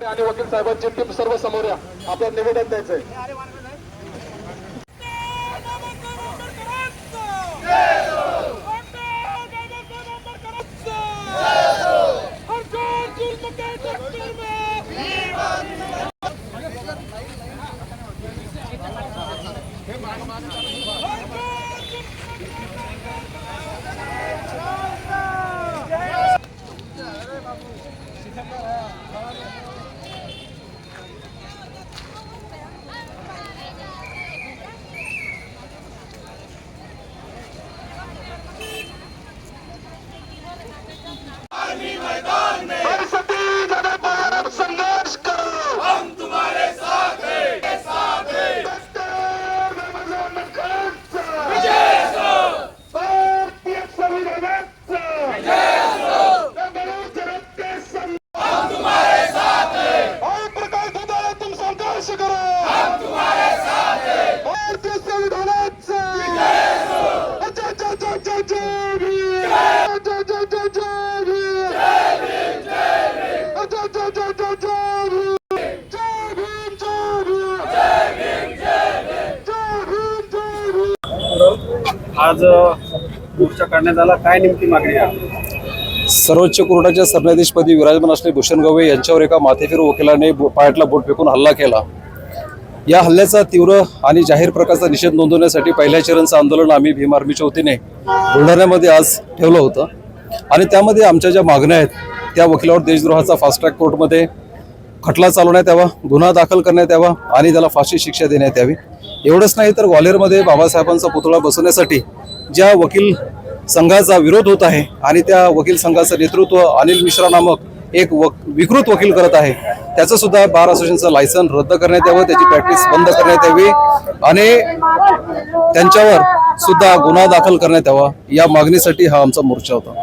आणि वकील साहेबांची टीम सर्व समोर या आपलं निवेदन द्यायचंय संघर्ष Yeah. आज मोर्चा काढण्यात आला. काय नेमकी मागणी आहे? सर्वोच्च कोर्टाच्या सरन्यायाधीशपदी विराजमान असलेले भूषण गवई यांच्यावर एका माथेफिरू वकिलाने बो- पायातला बोट फेकून हल्ला केला. या हल्ल्याचा तीव्र आणि जाहीर प्रकारचा निषेध नोंदवण्यासाठी पहिल्या चरणचं आंदोलन आम्ही भीम आर्मीच्या वतीने बुलढाण्यामध्ये आज ठेवलं होतं. आणि त्यामध्ये आमच्या ज्या मागण्या आहेत त्या वकिलावर देशद्रोहाचा फास्ट ट्रॅक कोर्टमध्ये खटला चालवण्यात यावा गुन्हा दाखल करण्यात यावा आणि त्याला फाशी शिक्षा देण्यात यावी. एवढंच नाही तर ग्वाल्हेरमध्ये बाबासाहेबांचा पुतळा बसवण्यासाठी ज्या वकील संघाचा विरोध होत आहे आणि त्या वकील संघाचं नेतृत्व अनिल मिश्रा नामक एक वक विकृत वकील करत आहे त्याचं सुद्धा बार असोसिएशनचं लायसन रद्द करण्यात यावं त्याची प्रॅक्टिस बंद करण्यात यावी आणि त्यांच्यावर सुद्धा गुन्हा दाखल करण्यात यावा या मागणीसाठी हा आमचा मोर्चा होता.